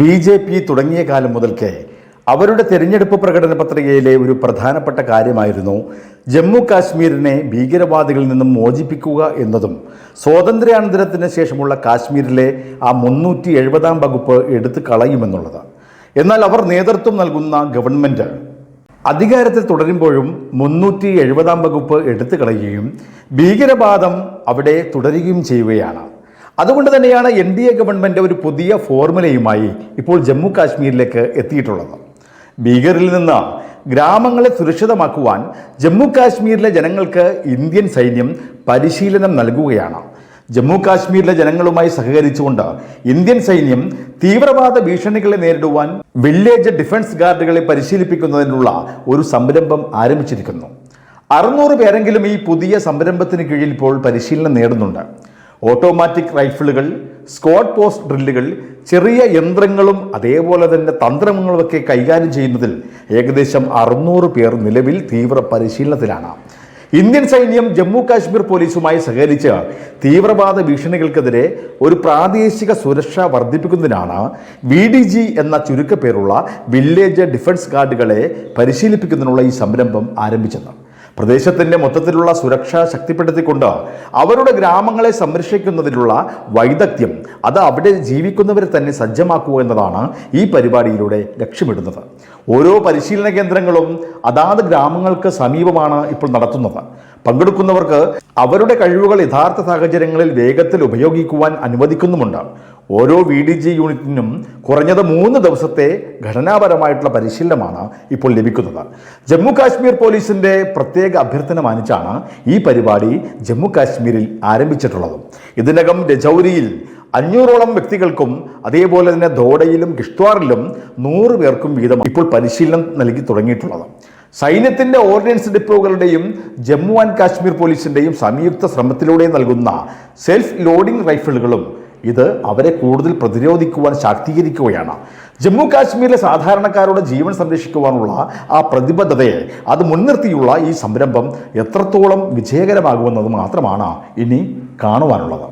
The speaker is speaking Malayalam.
ബി ജെ പി തുടങ്ങിയ കാലം മുതൽക്കേ അവരുടെ തെരഞ്ഞെടുപ്പ് പ്രകടന പത്രികയിലെ ഒരു പ്രധാനപ്പെട്ട കാര്യമായിരുന്നു ജമ്മു കാശ്മീരിനെ ഭീകരവാദികളിൽ നിന്നും മോചിപ്പിക്കുക എന്നതും സ്വാതന്ത്ര്യാനന്തരത്തിന് ശേഷമുള്ള കാശ്മീരിലെ ആ മുന്നൂറ്റി എഴുപതാം വകുപ്പ് എടുത്തു കളയുമെന്നുള്ളത്. എന്നാൽ അവർ നേതൃത്വം നൽകുന്ന ഗവൺമെന്റ് അധികാരത്തിൽ തുടരുമ്പോഴും മുന്നൂറ്റി എഴുപതാം വകുപ്പ് എടുത്തു കളയുകയും ഭീകരവാദം അവിടെ തുടരുകയും ചെയ്യുകയാണ്. അതുകൊണ്ട് തന്നെയാണ് എൻ ഡി എ ഗവൺമെന്റ് ഒരു പുതിയ ഫോർമുലയുമായി ഇപ്പോൾ ജമ്മു കാശ്മീരിലേക്ക് എത്തിയിട്ടുള്ളത്. ഭീകരിൽ നിന്ന് ഗ്രാമങ്ങളെ സുരക്ഷിതമാക്കുവാൻ ജമ്മു കാശ്മീരിലെ ജനങ്ങൾക്ക് ഇന്ത്യൻ സൈന്യം പരിശീലനം നൽകുകയാണ്. ജമ്മു കാശ്മീരിലെ ജനങ്ങളുമായി സഹകരിച്ചുകൊണ്ട് ഇന്ത്യൻ സൈന്യം തീവ്രവാദ ഭീഷണികളെ നേരിടുവാൻ വില്ലേജ് ഡിഫൻസ് ഗാർഡുകളെ പരിശീലിപ്പിക്കുന്നതിനുള്ള ഒരു സംരംഭം ആരംഭിച്ചിരിക്കുന്നു. അറുന്നൂറ് പേരെങ്കിലും ഈ പുതിയ സംരംഭത്തിന് കീഴിൽ ഇപ്പോൾ പരിശീലനം നേടുന്നുണ്ട്. ഓട്ടോമാറ്റിക് റൈഫിളുകൾ സ്ക്വാഡ് പോസ്റ്റ് ഡ്രില്ലുകൾ ചെറിയ യന്ത്രങ്ങളും അതേപോലെ തന്നെ തന്ത്രങ്ങളുമൊക്കെ കൈകാര്യം ചെയ്യുന്നതിൽ ഏകദേശം അറുന്നൂറ് പേർ നിലവിൽ തീവ്ര പരിശീലനത്തിലാണ് ഇന്ത്യൻ സൈന്യം ജമ്മു കാശ്മീർ പോലീസുമായി സഹകരിച്ച് തീവ്രവാദ ഭീഷണികൾക്കെതിരെ ഒരു പ്രാദേശിക സുരക്ഷ വർദ്ധിപ്പിക്കുന്നതിനാണ് വി ഡി ജി എന്ന ചുരുക്കപ്പേരുള്ള വില്ലേജ് ഡിഫൻസ് ഗാർഡുകളെ പരിശീലിപ്പിക്കുന്നതിനുള്ള ഈ സംരംഭം ആരംഭിച്ചത്. പ്രദേശത്തിന്റെ മൊത്തത്തിലുള്ള സുരക്ഷ ശക്തിപ്പെടുത്തിക്കൊണ്ട് അവരുടെ ഗ്രാമങ്ങളെ സംരക്ഷിക്കുന്നതിലുള്ള വൈദഗ്ധ്യം അത് അവിടെ ജീവിക്കുന്നവരെ തന്നെ സജ്ജമാക്കുക എന്നതാണ് ഈ പരിപാടിയിലൂടെ ലക്ഷ്യമിടുന്നത്. ഓരോ പരിശീലന കേന്ദ്രങ്ങളും അതാത് ഗ്രാമങ്ങൾക്ക് സമീപമാണ് ഇപ്പോൾ നടത്തുന്നത്. പങ്കെടുക്കുന്നവർക്ക് അവരുടെ കഴിവുകൾ യഥാർത്ഥ സാഹചര്യങ്ങളിൽ വേഗത്തിൽ ഉപയോഗിക്കുവാൻ അനുവദിക്കുന്നുമുണ്ട്. ഓരോ വി ഡി ജി യൂണിറ്റിനും കുറഞ്ഞത് മൂന്ന് ദിവസത്തെ ഘടനാപരമായിട്ടുള്ള പരിശീലനമാണ് ഇപ്പോൾ ലഭിക്കുന്നത്. ജമ്മു കാശ്മീർ പോലീസിന്റെ പ്രത്യേക അഭ്യർത്ഥന മാനിച്ചാണ് ഈ പരിപാടി ജമ്മു കാശ്മീരിൽ ആരംഭിച്ചിട്ടുള്ളത്. ഇതിനകം രജൌരിയിൽ അഞ്ഞൂറോളം വ്യക്തികൾക്കും അതേപോലെ തന്നെ ദോഡയിലും കിഷ്ത്വാറിലും നൂറ് പേർക്കും വീതം ഇപ്പോൾ പരിശീലനം നൽകി തുടങ്ങിയിട്ടുള്ളത്. സൈന്യത്തിന്റെ ഓർഡിനൻസ് ഡിപ്പോകളുടെയും ജമ്മു ആൻഡ് കാശ്മീർ പോലീസിന്റെയും സംയുക്ത ശ്രമത്തിലൂടെ നൽകുന്ന സെൽഫ് ലോഡിംഗ് റൈഫിളുകളും ഇത് അവരെ കൂടുതൽ പ്രതിരോധിക്കുവാൻ ശാക്തീകരിക്കുകയാണ്. ജമ്മു കാശ്മീരിലെ സാധാരണക്കാരുടെ ജീവൻ സംരക്ഷിക്കുവാനുള്ള ആ പ്രതിബദ്ധതയെ അത് മുൻനിർത്തിയുള്ള ഈ സംരംഭം എത്രത്തോളം വിജയകരമാകുമെന്നത് മാത്രമാണ് ഇനി കാണുവാനുള്ളത്.